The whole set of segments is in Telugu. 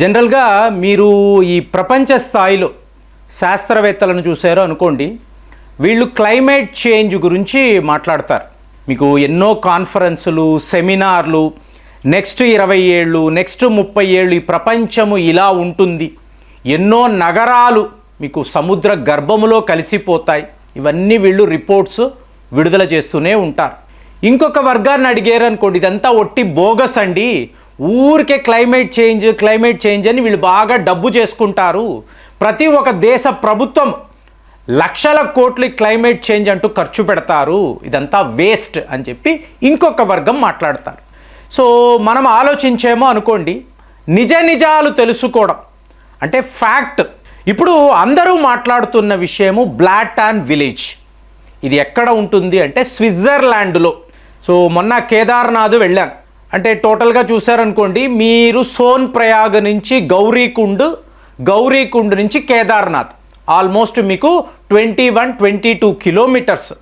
జనరల్గా మీరు ఈ ప్రపంచ స్థాయిలో శాస్త్రవేత్తలను చూశారు అనుకోండి వీళ్ళు క్లైమేట్ చేంజ్ గురించి మాట్లాడతారు. మీకు ఎన్నో కాన్ఫరెన్సులు సెమినార్లు నెక్స్ట్ ఇరవై ఏళ్ళు నెక్స్ట్ ముప్పై ఏళ్ళు ఈ ప్రపంచము ఇలా ఉంటుంది. ఎన్నో నగరాలు మీకు సముద్ర గర్భములో కలిసిపోతాయి. ఇవన్నీ వీళ్ళు రిపోర్ట్స్ విడుదల చేస్తూనే ఉంటారు. ఇంకొక వర్గాన్ని అడిగారు అనుకోండి ఇదంతా ఒట్టి బోగస్ అండి. ఊరికే క్లైమేట్ చేంజ్ క్లైమేట్ చేంజ్ అని వీళ్ళు బాగా డబ్బు చేసుకుంటారు. ప్రతి ఒక్క దేశ ప్రభుత్వం లక్షల కోట్లు క్లైమేట్ చేంజ్ అంటూ ఖర్చు పెడతారు. ఇదంతా వేస్ట్ అని చెప్పి ఇంకొక వర్గం మాట్లాడతారు. సో మనం ఆలోచించేమో అనుకోండి నిజ నిజాలు తెలుసుకోవడం అంటే ఫ్యాక్ట్. ఇప్పుడు అందరూ మాట్లాడుతున్న విషయము బ్లాట్ అండ్ విలేజ్. ఇది ఎక్కడ ఉంటుంది అంటే స్విట్జర్లాండ్లో. సో మొన్న కేదార్నాథ్ వెళ్ళాను అంటే టోటల్గా చూసారనుకోండి మీరు సోన్ ప్రయాగ్ నుంచి గౌరీకుండ్ గౌరీకుండ్ నుంచి కేదార్నాథ్. ఆల్మోస్ట్ మీకు twenty one twenty two kilometres.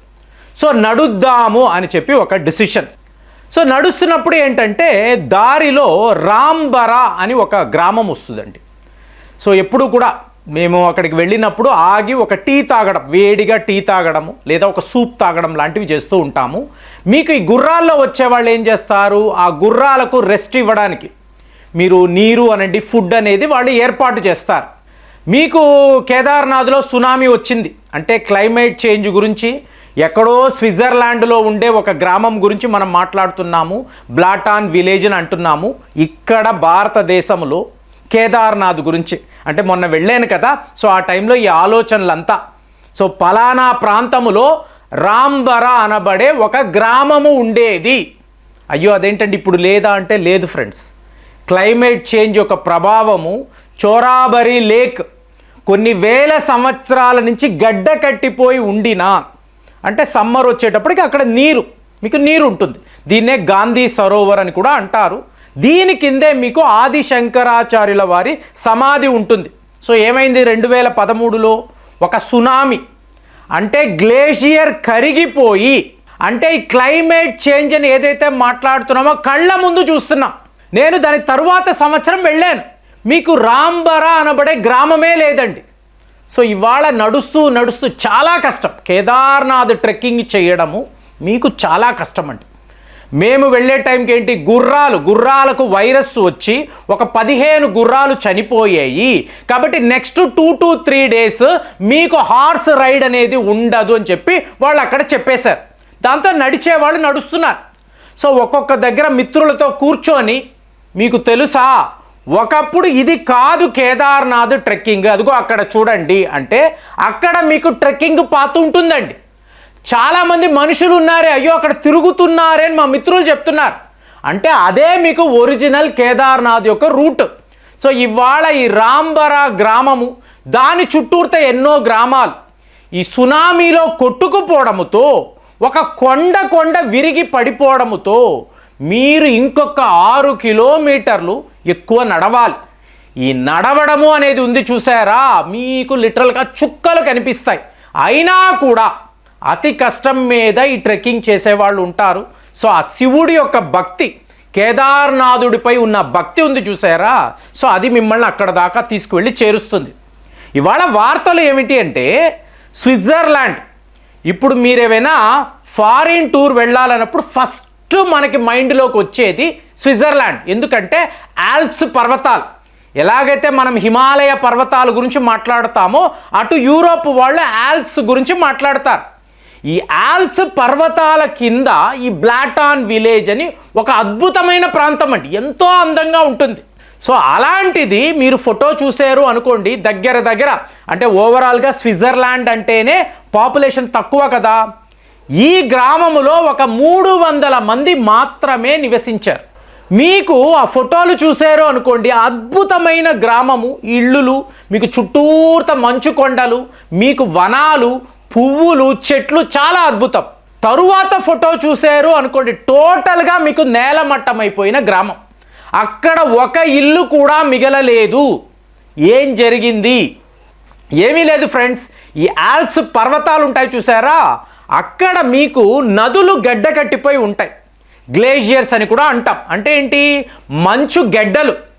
So నడుద్దాము అని చెప్పి ఒక డిసిషన్. సో నడుస్తున్నప్పుడు ఏంటంటే దారిలో రాంబరా అని ఒక గ్రామం వస్తుందండి. సో ఎప్పుడు కూడా మేము అక్కడికి వెళ్ళినప్పుడు ఆగి ఒక టీ తాగడం వేడిగా టీ తాగడము లేదా ఒక సూప్ తాగడం లాంటివి చేస్తూ ఉంటాము. మీకు ఈ గుర్రాల్లో వచ్చే వాళ్ళు ఏం చేస్తారు? ఆ గుర్రాలకు రెస్ట్ ఇవ్వడానికి. మీరు నీరు అనండి ఫుడ్ అనేది వాళ్ళు ఏర్పాటు చేస్తారు. మీకు కేదార్నాథ్లో సునామీ వచ్చింది. అంటే క్లైమేట్ చేంజ్ గురించి ఎక్కడో స్విట్జర్లాండ్లో ఉండే ఒక గ్రామం గురించి మనం మాట్లాడుతున్నాము. బ్లాటాన్ విలేజ్ అని అంటున్నాము. ఇక్కడ భారతదేశంలో కేదార్నాథ్ గురించి. అంటే మొన్న వెళ్ళాను కదా సో ఆ టైంలో ఈ ఆలోచనలంతా. సో పలానా ప్రాంతములో రాంబర అనబడే ఒక గ్రామము ఉండేది. అయ్యో అదేంటండి ఇప్పుడు లేదా అంటే లేదు ఫ్రెండ్స్. క్లైమేట్ చేంజ్ యొక్క ప్రభావము చోరాబరి లేక్ కొన్ని వేల సంవత్సరాల నుంచి గడ్డ కట్టిపోయి ఉండినా అంటే సమ్మర్ వచ్చేటప్పటికి అక్కడ నీరు మీకు నీరు ఉంటుంది. దీన్నే గాంధీ సరోవర్ అని కూడా అంటారు. దీని కిందే మీకు ఆది శంకరాచార్యుల వారి సమాధి ఉంటుంది. సో ఏమైంది? రెండు వేల పదమూడులో ఒక సునామీ. అంటే గ్లేషియర్ కరిగిపోయి అంటే ఈ క్లైమేట్ చేంజ్ అని ఏదైతే మాట్లాడుతున్నామో కళ్ళ ముందు చూస్తున్నాం. నేను దాని తరువాత సంవత్సరం వెళ్ళాను. మీకు రాంబరా అనబడే గ్రామమే లేదండి. సో ఇవాళ నడుస్తూ నడుస్తూ చాలా కష్టం. కేదార్నాథ్ ట్రెక్కింగ్ చేయడము మీకు చాలా కష్టం అండి మేము వెళ్ళే టైంకి ఏంటి? గుర్రాలు గుర్రాలకు వైరస్ వచ్చి ఒక పదిహేను గుర్రాలు చనిపోయాయి. కాబట్టి next two to three days మీకు హార్స్ రైడ్ అనేది ఉండదు అని చెప్పి వాళ్ళు అక్కడ చెప్పేశారు. దాంతో నడిచే వాళ్ళు నడుస్తున్నారు. సో ఒక్కొక్క దగ్గర మిత్రులతో కూర్చొని మీకు తెలుసా? ఒకప్పుడు ఇది కాదు కేదార్నాథ్ ట్రెక్కింగ్. అదిగో అక్కడ చూడండి అంటే అక్కడ మీకు ట్రెక్కింగ్ పాత ఉంటుందండి. చాలామంది మనుషులు ఉన్నారే అయ్యో అక్కడ తిరుగుతున్నారే అని మా మిత్రులు చెప్తున్నారు. అంటే అదే మీకు ఒరిజినల్ కేదార్నాథ్ యొక్క రూట్. సో ఇవాళ ఈ రాంబరా గ్రామము దాని చుట్టూర్త ఎన్నో గ్రామాలు. ఈ సునామీలో కొట్టుకుపోవడముతో ఒక కొండ కొండ విరిగి పడిపోవడముతో మీరు ఇంకొక ఆరు కిలోమీటర్లు ఎక్కువ నడవాలి. ఈ నడవడము అనేది ఉంది చూసారా? మీకు లిటరల్గా చుక్కలు కనిపిస్తాయి. అయినా కూడా అతి కష్టం మీద ఈ ట్రెక్కింగ్ చేసేవాళ్ళు ఉంటారు. సో ఆ శివుడి యొక్క భక్తి కేదార్నాథుడిపై ఉన్న భక్తి ఉంది చూసారా? సో అది మిమ్మల్ని అక్కడ దాకా తీసుకువెళ్ళి చేరుస్తుంది. ఇవాళ వార్తలు ఏమిటి అంటే స్విట్జర్లాండ్. ఇప్పుడు మీరేమైనా ఫారిన్ టూర్ వెళ్ళాలన్నప్పుడు ఫస్ట్ మనకి మైండ్లోకి వచ్చేది స్విట్జర్లాండ్. ఎందుకంటే ఆల్ప్స్ పర్వతాలు. ఎలాగైతే మనం హిమాలయ పర్వతాల గురించి మాట్లాడతామో అటు యూరోప్ వాళ్ళు ఆల్ప్స్ గురించి మాట్లాడతారు. ఈ ఆల్ప్స్ పర్వతాల కింద ఈ బ్లాటాన్ విలేజ్ అని ఒక అద్భుతమైన ప్రాంతం అండి. ఎంతో అందంగా ఉంటుంది. సో అలాంటిది మీరు ఫోటో చూసారు అనుకోండి దగ్గర దగ్గర అంటే ఓవరాల్గా స్విట్జర్లాండ్ అంటేనే పాపులేషన్ తక్కువ కదా. ఈ గ్రామములో ఒక మూడు వందల మంది మాత్రమే నివసించారు. మీకు ఆ ఫోటోలు చూసారు అనుకోండి అద్భుతమైన గ్రామము ఇళ్ళులు మీకు చుట్టూర్త మంచు కొండలు మీకు వనాలు పువ్వులు చెట్లు చాలా అద్భుతం. తరువాత ఫోటో చూశారు అనుకోండి టోటల్గా మీకు నేలమట్టమైపోయిన గ్రామం. అక్కడ ఒక ఇల్లు కూడా మిగలలేదు. ఏం జరిగింది? ఏమీ లేదు ఫ్రెండ్స్. ఈ ఆల్ప్స్ పర్వతాలు ఉంటాయి చూసారా? అక్కడ మీకు నదులు గడ్డ కట్టిపోయి ఉంటాయి. గ్లేషియర్స్ అని కూడా అంటాం. అంటే ఏంటి? మంచు గెడ్డలు.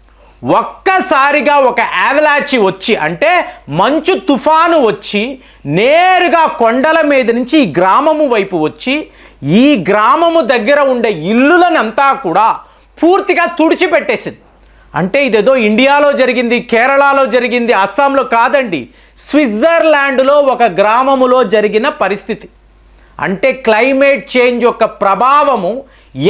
ఒక్కసారిగా ఒక యావలాచి వచ్చి అంటే మంచు తుఫాను వచ్చి నేరుగా కొండల మీద నుంచి ఈ గ్రామము వైపు వచ్చి ఈ గ్రామము దగ్గర ఉండే ఇల్లులనంతా కూడా పూర్తిగా తుడిచిపెట్టేసింది. అంటే ఇదేదో ఇండియాలో జరిగింది కేరళలో జరిగింది అస్సాంలో కాదండి స్విట్జర్లాండ్లో ఒక గ్రామములో జరిగిన పరిస్థితి. అంటే క్లైమేట్ చేంజ్ యొక్క ప్రభావము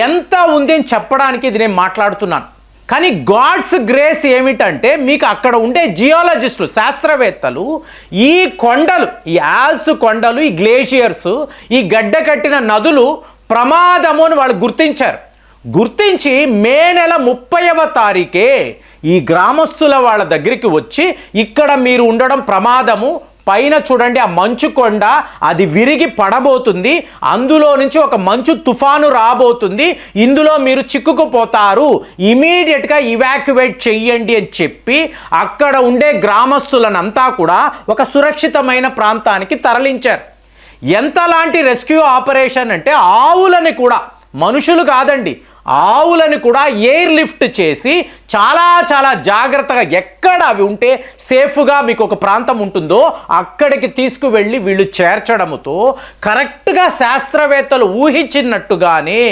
ఎంత ఉంది అని చెప్పడానికి ఇది నేను మాట్లాడుతున్నాను. కానీ గాడ్స్ గ్రేస్ ఏమిటంటే మీకు అక్కడ ఉండే జియాలజిస్టులు శాస్త్రవేత్తలు ఈ కొండలు ఈ ఆల్స్ కొండలు ఈ గ్లేషియర్స్ ఈ గడ్డ కట్టిన నదులు ప్రమాదము అని వాళ్ళు గుర్తించారు. గుర్తించి మే నెల ముప్పైవ తారీఖే ఈ గ్రామస్తుల వాళ్ళ దగ్గరికి వచ్చి ఇక్కడ మీరు ఉండడం ప్రమాదము పైన చూడండి ఆ మంచు కొండ అది విరిగి పడబోతుంది. అందులో నుంచి ఒక మంచు తుఫాను రాబోతుంది. ఇందులో మీరు చిక్కుకుపోతారు. ఇమీడియట్గా ఇవాక్యువేట్ చెయ్యండి అని చెప్పి అక్కడ ఉండే గ్రామస్తులనంతా కూడా ఒక సురక్షితమైన ప్రాంతానికి తరలించారు. ఎంతలాంటి రెస్క్యూ ఆపరేషన్ అంటే ఆవులని కూడా. మనుషులు కాదండి. ఆవులను కూడా ఎయిర్ లిఫ్ట్ చేసి చాలా చాలా జాగ్రత్తగా ఎక్కడ అవి ఉంటే సేఫ్గా మీకు ఒక ప్రాంతం ఉంటుందో అక్కడికి తీసుకువెళ్ళి వీళ్ళు చేర్చడముతో కరెక్ట్గా శాస్త్రవేత్తలు ఊహించినట్టుగానే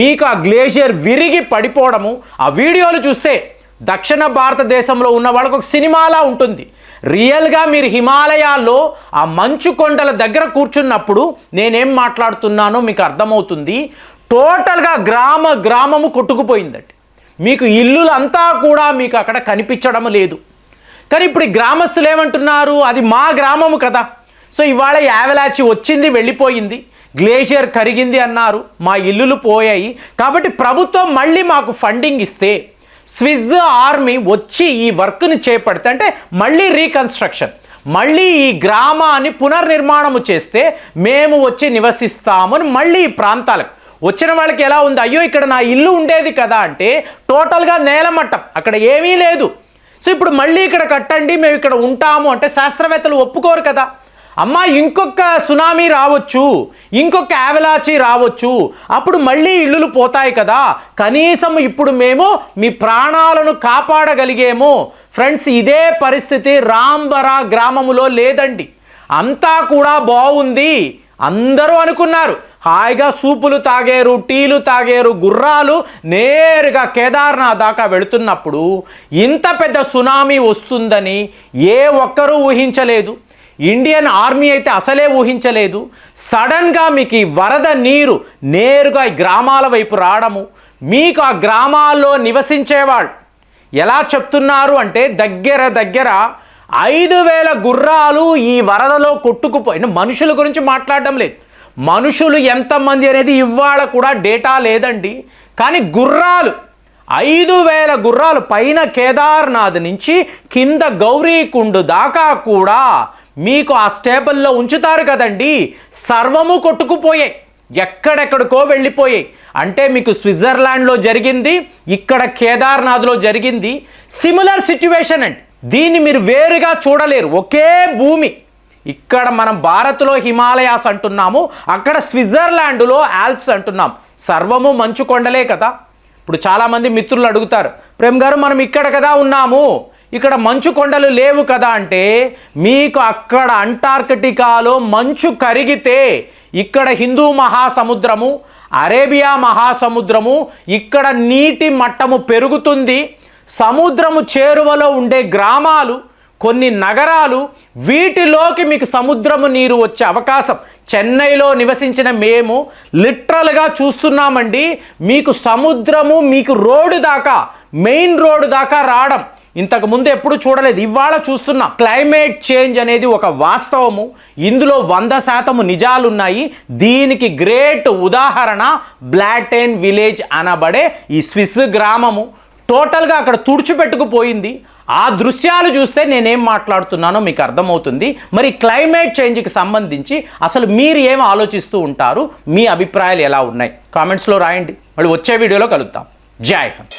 మీకు ఆ గ్లేషియర్ విరిగి పడిపోవడము ఆ వీడియోలు చూస్తే దక్షిణ భారతదేశంలో ఉన్న వాళ్ళకు ఒక సినిమాలా ఉంటుంది. రియల్గా మీరు హిమాలయాల్లో ఆ మంచు కొండల దగ్గర కూర్చున్నప్పుడు నేనేం మాట్లాడుతున్నానో మీకు అర్థమవుతుంది. టోటల్గా గ్రామ గ్రామము కొట్టుకుపోయిందండి మీకు ఇల్లులంతా కూడా మీకు అక్కడ కనిపించడం లేదు. కానీ ఇప్పుడు ఈ గ్రామస్తులు ఏమంటున్నారు? అది మా గ్రామము కదా. సో ఇవాళ యావలాచి వచ్చింది వెళ్ళిపోయింది గ్లేషియర్ కరిగింది అన్నారు. మా ఇల్లులు పోయాయి. కాబట్టి ప్రభుత్వం మళ్ళీ మాకు ఫండింగ్ ఇస్తే స్విజ్ ఆర్మీ వచ్చి ఈ వర్క్ని చేపడితే అంటే మళ్ళీ రీకన్స్ట్రక్షన్ మళ్ళీ ఈ గ్రామాన్ని పునర్నిర్మాణము చేస్తే మేము వచ్చి నివసిస్తామని మళ్ళీ ఈ ప్రాంతాలకు. వచ్చిన వాళ్ళకి ఎలా ఉంది? అయ్యో ఇక్కడ నా ఇల్లు ఉండేది కదా అంటే టోటల్గా నేలమట్టం అక్కడ ఏమీ లేదు. సో ఇప్పుడు మళ్ళీ ఇక్కడ కట్టండి మేము ఇక్కడ ఉంటాము అంటే శాస్త్రవేత్తలు ఒప్పుకోరు కదా. అమ్మ ఇంకొక సునామీ రావచ్చు ఇంకొక యావలాచి రావచ్చు. అప్పుడు మళ్ళీ ఇల్లులు పోతాయి కదా. కనీసం ఇప్పుడు మేము మీ ప్రాణాలను కాపాడగలిగేమో. ఫ్రెండ్స్ ఇదే పరిస్థితి రాంబరా గ్రామములో లేదండి. అంతా కూడా బాగుంది. అందరూ అనుకున్నారు. హాయిగా సూపులు తాగారు టీలు తాగారు గుర్రాలు నేరుగా కేదార్నాథ్ దాకా వెళుతున్నప్పుడు ఇంత పెద్ద సునామీ వస్తుందని ఏ ఒక్కరూ ఊహించలేదు. ఇండియన్ ఆర్మీ అయితే అసలే ఊహించలేదు. సడన్గా మీకు ఈ వరద నీరు నేరుగా ఈ గ్రామాల వైపు రావడము మీకు ఆ గ్రామాల్లో నివసించేవాళ్ళు ఎలా చెప్తున్నారు అంటే దగ్గర దగ్గర ఐదు వేల గుర్రాలు ఈ వరదలో కొట్టుకుపోయిన మనుషుల గురించి మాట్లాడడం లేదు. మనుషులు ఎంతమంది అనేది ఇవాళ కూడా డేటా లేదండి. కానీ గుర్రాలు ఐదు వేల గుర్రాలు పైన కేదార్నాథ్ నుంచి కింద గౌరీకుండు దాకా కూడా మీకు ఆ స్టేబుల్లో ఉంచుతారు కదండి. సర్వము కొట్టుకుపోయాయి. ఎక్కడెక్కడికో వెళ్ళిపోయాయి. అంటే మీకు స్విట్జర్లాండ్లో జరిగింది ఇక్కడ కేదార్నాథ్లో జరిగింది. సిమిలర్ సిచ్యువేషన్ అండి. దీన్ని మీరు వేరుగా చూడలేరు. ఒకే భూమి. ఇక్కడ మనం భారత్లో హిమాలయాస్ అంటున్నాము అక్కడ స్విట్జర్లాండ్లో ఆల్ప్స్ అంటున్నాం. సర్వము మంచు కొండలే కదా. ఇప్పుడు చాలామంది మిత్రులు అడుగుతారు ప్రేమ్ గారు మనం ఇక్కడ కదా ఉన్నాము ఇక్కడ మంచు కొండలు లేవు కదా అంటే మీకు అక్కడ అంటార్కిటికాలో మంచు కరిగితే ఇక్కడ హిందూ మహాసముద్రము అరేబియా మహాసముద్రము ఇక్కడ నీటి మట్టము పెరుగుతుంది సముద్రము చేరువలో ఉండే గ్రామాలు కొన్ని నగరాలు వీటిలోకి మీకు సముద్రము నీరు వచ్చే అవకాశం. చెన్నైలో నివసించిన మేము లిటరల్గా చూస్తున్నామండి మీకు సముద్రము మీకు రోడ్డు దాకా మెయిన్ రోడ్డు దాకా రావడం. ఇంతకు ముందు ఎప్పుడు చూడలేదు ఇవాళ చూస్తున్నాం. క్లైమేట్ చేంజ్ అనేది ఒక వాస్తవము. ఇందులో వంద శాతము నిజాలున్నాయి. దీనికి గ్రేట్ ఉదాహరణ బ్లాటెన్ విలేజ్ అనబడే ఈ స్విస్ గ్రామము. టోటల్గా అక్కడ తుడిచిపెట్టుకుపోయింది. ఆ దృశ్యాలు చూస్తే నేనేం మాట్లాడుతున్నానో మీకు అర్థమవుతుంది. మరి క్లైమేట్ చేంజ్కి సంబంధించి అసలు మీరు ఏం ఆలోచిస్తూ ఉంటారు? మీ అభిప్రాయాలు ఎలా ఉన్నాయి? కామెంట్స్లో రాయండి. మళ్ళీ వచ్చే వీడియోలో కలుద్దాం. జై హింద్.